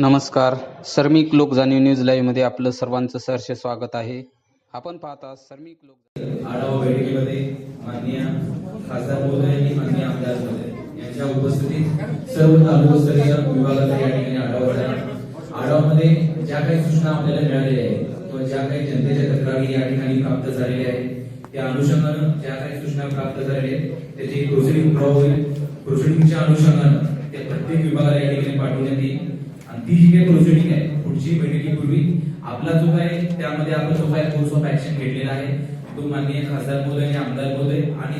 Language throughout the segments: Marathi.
नमस्कार. सर्मिक लोक जाणीव न्यूज लाईव्हमध्ये आपलं सर्वांचं सहर्ष स्वागत आहे. आपण पाहता सर्मिक लोक आढावा बैठकीमध्ये माननीय खासदार महोदय आणि माननीय आमदार महोदय यांच्या उपस्थितीत सर्व तालुकास्तरीय विभागाचा या ठिकाणी आढावा झाला. आढावामध्ये ज्या काही सूचना आपल्याला मिळालेल्या आहेत किंवा ज्या काही जनतेच्या तक्रारी या ठिकाणी प्राप्त झालेल्या आहेत त्या अनुषंगानं ज्या काही सूचना प्राप्त झालेल्या आहेत त्याची प्रोसिडिंग पुरावा होईल. प्रोसिडिंगच्या अनुषंगानं ते प्रत्येक विभागाला या ठिकाणी पाठवण्यात येईल. ती जी काही प्रोसिडिंग आहे पुढची बैठकीपूर्वी आपला जो काय त्यामध्ये आपण जो काय कोर्स ऑफ ऍक्शन घेतलेला आहे तो माननीय खासदार महोदय आणि आमदार महोदय आणि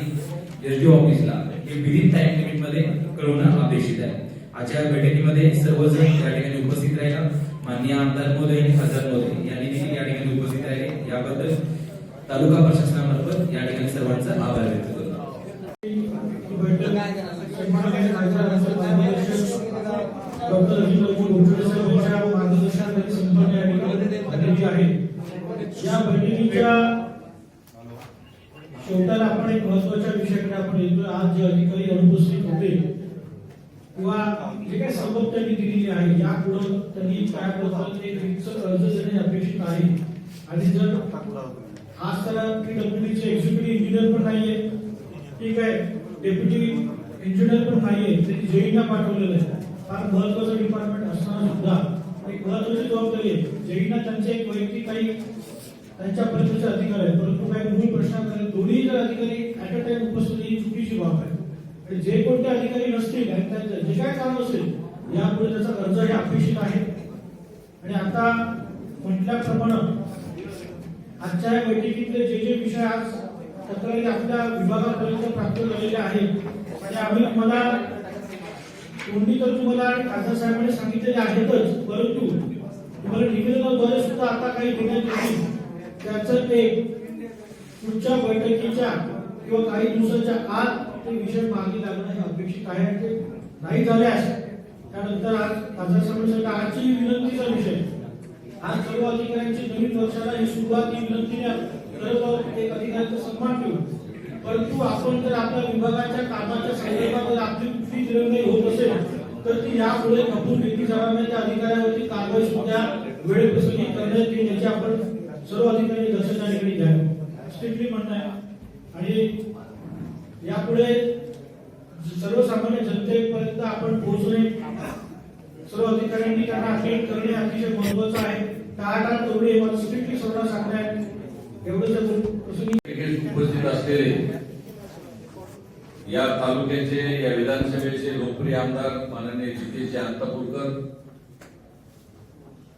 एसडीओ ऑफिसला हे विदिन टाइम लिमिटमध्ये कळवणं अपेक्षित आहे आजच्या बैठकीमध्ये सर्वजण या ठिकाणी उपस्थित राहिला माननीय आमदार महोदय आणि खासदार महोदय यांनी देखील या ठिकाणी उपस्थित राहिले याबद्दल तालुका प्रशासनामार्फत या ठिकाणी सर्वांचा आभार व्यक्त करतो डॉक्टर अजित यांच्या मार्गदर्शनाखाली संपन्न या ठिकाणी झालेली आहे या शेवटाला आपण एक महत्त्वाच्या विषयाकडे आपण येतो आज जे अधिकारी अनुपस्थित होते किंवा जे काही सवलत त्यांनी दिलेली आहे यापुढे त्यांनी काय करतात एक अर्ज देणे अपेक्षित आहे. आणि जर आज त्याला पीडब्ल्यूडीचे एक्झिक्युटिव्ह इंजिनियर पण नाहीये ठीक आहे डेप्युटी इंजिनियर पण नाहीये त्यांनी जेईना पाठवलेलं आहे. फार महत्वाचं डिपार्टमेंट असताना सुद्धा एक महत्वाची जबाबदारी आहे. जेईना त्यांचे एक वैयक्तिक काही त्यांच्यापर्यंतचे अधिकार आहेत. परंतु काही मूळ प्रश्नाकडे दोन्ही जर अधिकारी ऍट अ टाइम उपस्थित ही चुकीची बाब आहे. आणि जे कोणते अधिकारी नसतील आणि त्यांचं जे काय काम असेल यापुढे त्याचा अर्ज हे अपेक्षित आहे. आणि आता म्हटल्याप्रमाणे आजच्या या बैठकीतले जे जे विषय आज तक्रारी आपल्या विभागापर्यंत प्राप्त झालेले आहेत आणि आम्ही तुम्हाला तोंडी तर तुम्हाला खासदार साहेबांनी सांगितलेले आहेतच परंतु तुम्हाला निवेदनाद्वारे सुद्धा आता काही देण्यात येतील त्याचं ते पुढच्या बैठकीच्या किंवा काही दिवसाच्या आत ते विषय मागे लागणं हे अपेक्षित आहे आणि ते नाही झाल्यास त्यानंतर आज खासदार साहेबांसाठी आजची विनंतीचा विषय आज सर्व अधिकाऱ्यांची नवीन वर्षाला ही सुरुवात ही विनंतीने करत आहोत. एक अधिकाऱ्यांचा सन्मान ठेवू परंतु आपण जर आपल्या विभागाच्या कामाच्या संदर्भात आपली कुठली निर्णय होत असेल तर ती यापुढे खपून घेतली जाणार नाही. त्या अधिकाऱ्यावरती कारवाई सुद्धा वेळेप्रसंगी करण्यात येईल याची आपण सर्व अधिकारी दक्षता या ठिकाणी घ्यावी स्ट्रिक्टली म्हणणं आहे आणि यापुढे सर्वसामान्य जनतेपर्यंत आपण पोहोचणे सर्व अधिकाऱ्यांनी त्यांना अपील करणे अतिशय महत्वाचं आहे. टाळाटाळ करू मला स्ट्रिक्टली सर्व सांगणार एवढंच उपस्थित असलेले या तालुक्याचे या विधानसभेचे लोकप्रिय आमदार माननीय जितेश अंतापूरकर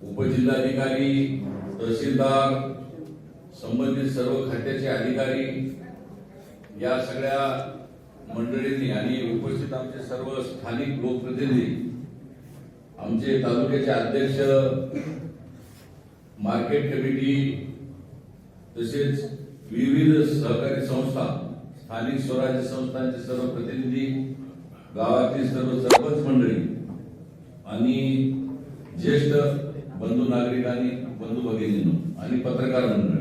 उपजिल्हाधिकारी तहसीलदार संबंधित सर्व खात्याचे अधिकारी या सगळ्या मंडळींनी आणि उपस्थित आमचे सर्व स्थानिक लोकप्रतिनिधी आमचे तालुक्याचे अध्यक्ष मार्केट कमिटी तसेच विविध सहकारी संस्था स्थानिक स्वराज्य संस्थांचे सर्व प्रतिनिधी गावातील सर्व सरपंच मंडळी आणि ज्येष्ठ बंधू नागरिक आणि बंधू भगिनींनो आणि पत्रकार मंडळ.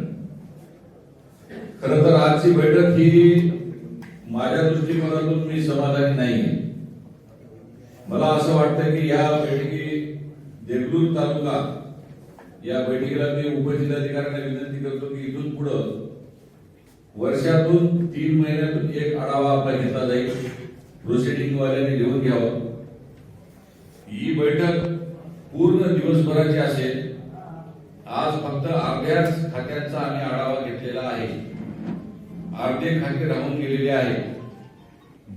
खर तर आजची बैठक ही माझ्या दृष्टिकोनातून मी समाधानी नाही मला असं वाटतं की या बैठकी देगलूर तालुका या बैठकीला मी उपजिल्हाधिकाऱ्यांना विनंती करतो की इथून पुढं वर्षातून तीन महिन्यातून एक आढावा आपला घेतला जाईल. प्रोसिडिंग वाल्याने घेऊन घ्यावं. ही बैठक पूर्ण दिवसभराची असेल आज फक्त अर्ध्याच खात्यांचा आम्ही आढावा घेतलेला आहे. अर्धे खाते राहून गेलेले आहेत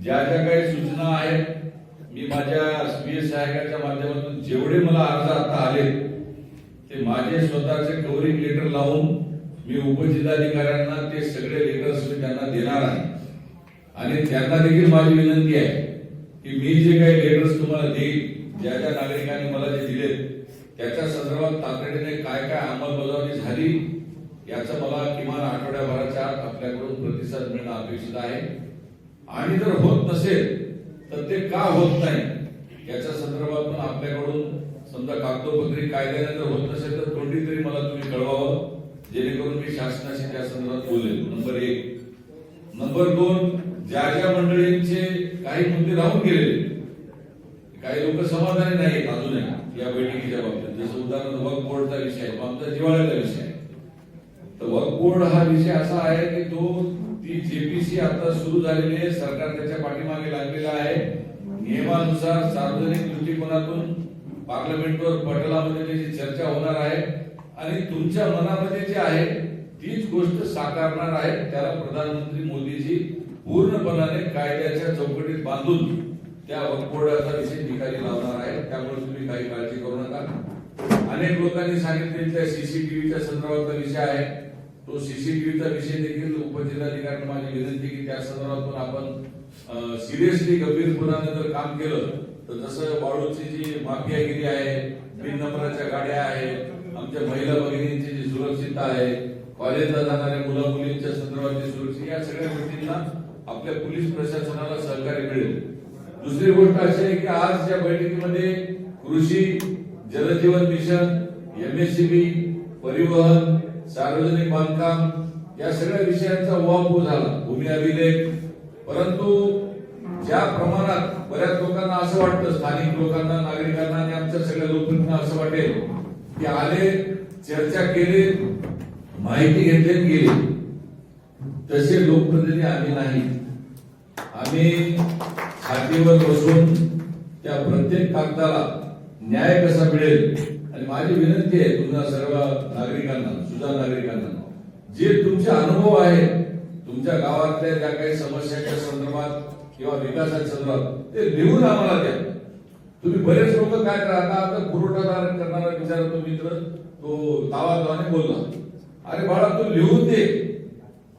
ज्या ज्या काही सूचना आहेत मी माझ्या स्वीय सहायकाच्या माध्यमातून जेवढे मला अर्ज आता आले ते माझे स्वतःचे कव्हरिंग लेटर लावून मी उपजिल्हाधिकाऱ्यांना ते सगळे लेटर्स मी त्यांना देणार आहे. आणि त्यांना देखील माझी विनंती आहे की मी जे काही लेटर्स तुम्हाला देईल ज्या ज्या नागरिकांनी मला जे दिले त्याच्या संदर्भात तातडीने काय काय अंमलबजावणी झाली याचा मला किमान आठवड्याभराच्या आत आपल्याकडून प्रतिसाद मिळणं अपेक्षित आहे. आणि जर होत नसेल तर ते का होत नाही याच्या संदर्भात पण आपल्याकडून समजा कागदोपत्री कायद्याने जर होत नसेल तर कोणती तरी मला तुम्ही कळवावं जेणेकरून मी शासनाशी त्या संदर्भात बोलेल. नंबर एक. नंबर दोन ज्या ज्या मंडळींचे काही मुद्दे राहून गेलेले काही लोक समाधानी नाहीत अजूनही या बैठकीच्या बाबतीत. जसं उदाहरण वक बोर्डचा विषय आहे आमचा जिवाळ्याचा विषय आहे. तर वक बोर्ड हा विषय असा आहे की तो ती जेपीसी आता सुरू झालेली आहे सरकार त्याच्या पाठीमागे लागलेला आहे. नियमानुसार सार्वजनिक दृष्टिकोनातून पार्लमेंटवर पटलामध्ये त्याची चर्चा होणार आहे. आणि तुमच्या मनामध्ये जे आहे तीच गोष्ट साकारणार आहे त्याला प्रधानमंत्री मोदीजी पूर्णपणाने कायद्याच्या चौकटीत बांधून त्या बोर्डाचा विषय निकाली लावणार आहे. त्यामुळे तुम्ही काही काळजी करू नका. अनेक लोकांनी सांगितले सीसीटीव्हीच्या संदर्भातला विषय आहे. तो सीसीटीव्हीचा विषय देखील उपजिल्हाधिकाऱ्यांना माझी विनंती की त्या संदर्भातून आपण सिरियसली गंभीरपणाने जर काम केलं तर जसं बाळूची जी माफियागिरी आहे बिन नंबराच्या गाड्या आहेत आमच्या महिला भगिनींची जी सुरक्षितता आहे कॉलेजला जाणाऱ्या मुला मुलींच्या संदर्भातली सुरक्षा या सगळ्या गोष्टींना आपल्या पोलीस प्रशासनाला सहकार्य मिळेल. दुसरी गोष्ट अशी आहे की आज या बैठकीमध्ये कृषी जलजीवन मिशन एमएससीबी परिवहन सार्वजनिक बांधकाम या सगळ्या विषयांचा उहापोह झाला भूमी अभिलेख. परंतु ज्या प्रमाणात बऱ्याच लोकांना असं वाटतं स्थानिक लोकांना नागरिकांना आणि आमच्या सगळ्या लोकांना असं वाटेल की आले चर्चा केली माहिती घेतली गेली. तसे लोकप्रतिनिधी आम्ही नाही. आम्ही छातीवर बसून त्या प्रत्येक कागदाला न्याय कसा मिळेल? आणि माझी विनंती आहे तुम्हाला सर्व नागरिकांना सुद्धा नागरिकांना जे तुमचे अनुभव आहे तुमच्या गावातल्या ज्या काही समस्याच्या संदर्भात किंवा विकासाच्या संदर्भात ते लिहून आम्हाला द्या. तुम्ही बरेच लोक काय करा आता पुरवठादार करणारा विचार तो मित्र तो तावादाने बोलला. अरे बाळा तू लिहून दे.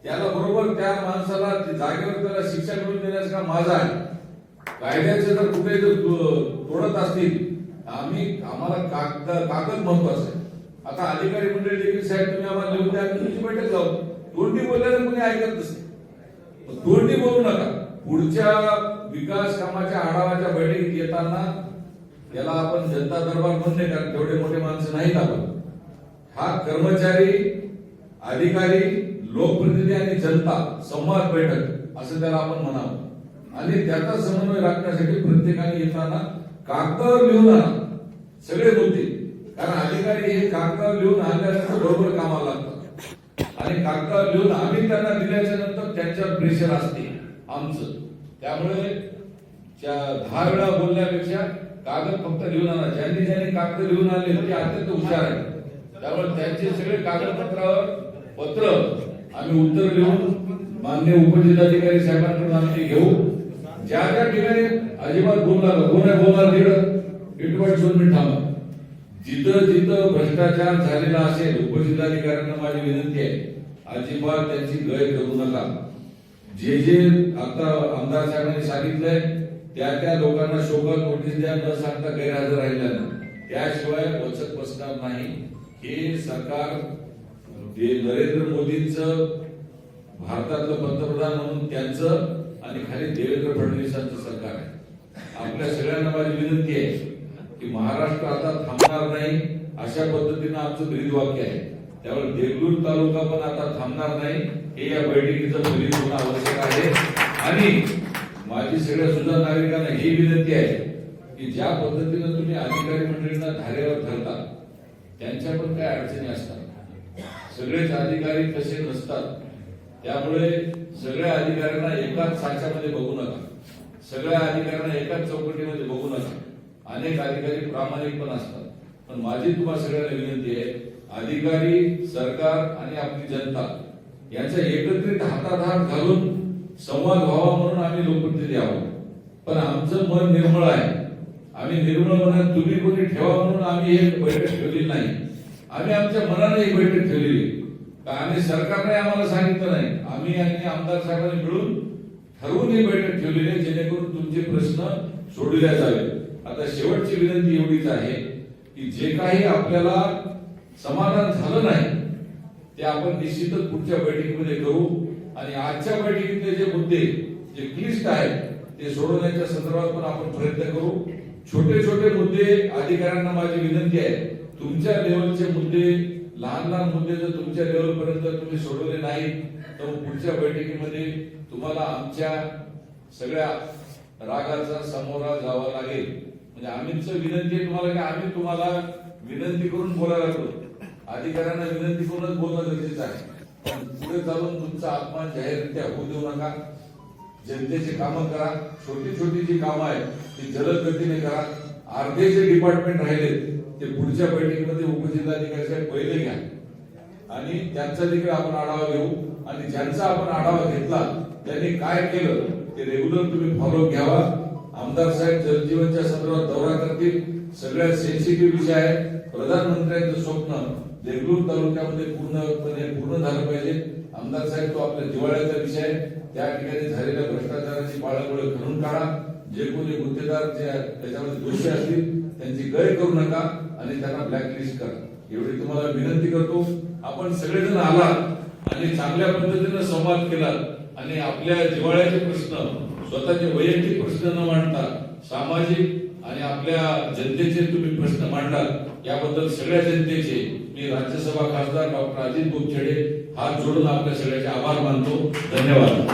त्याला बरोबर त्या माणसाला जागेवर त्याला शिक्षा मिळवून देण्याचं काम आहे. कायद्याचे जर कुठे तोडत असतील. आम्ही आम्हाला कागद कागद महत्वाचं आहे. आता अधिकारी मंडळी देखील साहेब तुम्ही आम्हाला लिहून द्या आम्ही तुमची बैठक जाऊ तोंडी बोलल्यानं कुणी ऐकत नसते. तोंडी बोलू नका. पुढच्या विकास कामाच्या आढावाच्या बैठकीत येताना याला आपण जनता दरबार म्हणले कारण तेवढे मोठे माणसं नाहीत आपण. हा कर्मचारी अधिकारी लोकप्रतिनिधी आणि जनता संवाद बैठक असं त्याला आपण म्हणावं. आणि त्याचा समन्वय राखण्यासाठी प्रत्येकाने येताना कागदावर लिहून आणा. सगळे मुद्दे कारण अधिकारी हे कागदावर लिहून आणल्यानंतर बरोबर कामाला लागतात. आणि कागदावर लिहून आम्ही त्यांना दिल्याच्या नंतर त्यांच्यावर प्रेशर असते आमचं. त्यामुळे त्या दहा वेळा बोलण्यापेक्षा कागद फक्त लिहून आणा. ज्यांनी ज्यांनी कागद लिहून आले ते म्हणजे अत्यंत हुशार आहे. त्यामुळे त्यांचे सगळे कागदपत्रावर पत्र आम्ही उत्तर लिहून मान्य उपजिल्हाधिकारी साहेबांकडून आम्ही घेऊ. ज्या ज्या ठिकाणी अजिबात बोलणार कोण आहे बोलणार तिकडं. इटवाट दोन मिनिट थांबा जिथं जिथं भ्रष्टाचार झालेला असेल उपजिल्हाधिकाऱ्यांना माझी विनंती आहे अजिबात त्यांची गय करू नका. जे जे आता आमदार साहेबांनी सांगितलंय त्या त्या लोकांना शोभा नोटीस द्या न सांगता गैरहजर राहिल्यानं त्याशिवाय वचक बसणार नाही. हे सरकार जे नरेंद्र मोदींचं भारतातलं पंतप्रधान म्हणून त्यांचं आणि खाली देवेंद्र फडणवीसांचं सरकार आहे. आपल्या सगळ्यांना माझी विनंती आहे की महाराष्ट्र आता थांबणार नाही अशा पद्धतीनं आमचं ब्रीदवाक्य आहे. त्यामुळे देगलूर तालुका पण आता थांबणार नाही हे या बैठकीचं फलित होणं आवश्यक आहे. आणि माझी सगळ्या सुद्धा नागरिकांना ही विनंती आहे की ज्या पद्धतीनं तुम्ही अधिकारी मंडळींना धारेवर धरता त्यांच्या पण काय अडचणी असतात. सगळेच अधिकारी तसे नसतात. त्यामुळे सगळ्या अधिकाऱ्यांना एकाच साच्यामध्ये बघू नका. सगळ्या अधिकाऱ्यांना एकाच चौकटीमध्ये बघू नका. अनेक अधिकारी प्रामाणिक पण असतात. पण माझी तुम्हाला सगळ्यांना विनंती आहे अधिकारी सरकार आणि आपली जनता यांचा एकत्रित हातात हात घालून संवाद व्हावा म्हणून आम्ही लोकप्रतिनिधी आहोत. पण आमचं मन निर्मळ आहे. आम्ही निर्मळ मनात तुम्ही कोणी ठेवा म्हणून आम्ही हे बैठक ठेवली नाही. आम्ही आमच्या मनाने ही बैठक ठेवलेली आणि सरकारने आम्हाला सांगितलं नाही. आम्ही आणि आमदार साहेबांनी मिळून ठरवून ही बैठक ठेवलेली आहे जेणेकरून तुमचे प्रश्न सोडविल्या जावे. आता शेवटची विनंती एवढीच आहे की जे काही आपल्याला समाधान झालं नाही ते आपण निश्चितच पुढच्या बैठकीमध्ये करू. आणि आजच्या बैठकीतले जे मुद्दे जे क्लिष्ट आहेत ते सोडवण्याच्या संदर्भात पण आपण प्रयत्न करू. छोटे छोटे मुद्दे अधिकाऱ्यांना माझी विनंती आहे. तुमच्या लेवलचे मुद्दे लहान लहान मुद्दे जर तुमच्या लेवलपर्यंत तुम्ही सोडवले नाही तर पुढच्या बैठकीमध्ये तुम्हाला आमच्या सगळ्या रागाचा सामोरा जावा लागेल. म्हणजे आम्हीच विनंती आहे तुम्हाला की आम्ही तुम्हाला विनंती करून बोलायला लागलो. अधिकाऱ्यांना विनंती करूनच बोलणं गरजेचं आहे. पण पुढे चालून तुमचा अपमान जाहीररित्या होऊ देऊ नका. जनतेची कामं करा. छोटी छोटी जी कामं आहेत ती जलद गतीने करा. अर्धे जे डिपार्टमेंट राहिलेत. ते पुढच्या बैठकीमध्ये उपजिल्हाधिकारी साहेब पहिले घ्या. आणि त्यांचा देखील आपण आढावा घेऊ. आणि ज्यांचा आपण आढावा घेतला त्यांनी काय केलं ते रेग्युलर तुम्ही फॉलो घ्यावा. आमदार साहेब जलजीवनच्या संदर्भात दौरा करतील. सगळ्यात सेन्सिटिव्ह विषय आहे. प्रधानमंत्र्यांचं स्वप्न देगलूर तालुक्यामध्ये पूर्णपणे पूर्ण झालं पाहिजे. आमदार साहेब तो आपल्या जिवाळ्याचा विषय आहे. त्या ठिकाणी झालेल्या भ्रष्टाचाराची पाळंमुळे करून काढा. जे कोणी गुन्हेगार जे त्याच्यामध्ये दोषी असतील त्यांची गय करू नका. आणि त्यांना ब्लॅकलिस्ट करा. एवढी तुम्हाला विनंती करतो. आपण सगळेजण आला आणि चांगल्या पद्धतीनं संवाद केला आणि आपल्या जिव्हाळ्याचे प्रश्न स्वतःचे वैयक्तिक प्रश्न न मांडता सामाजिक आणि आपल्या जनतेचे तुम्ही प्रश्न मांडाल याबद्दल सगळ्या जनतेचे मी राज्यसभा खासदार डॉक्टर अजित बोपछडे हात जोडून आपल्या सगळ्याचे आभार मानतो. धन्यवाद.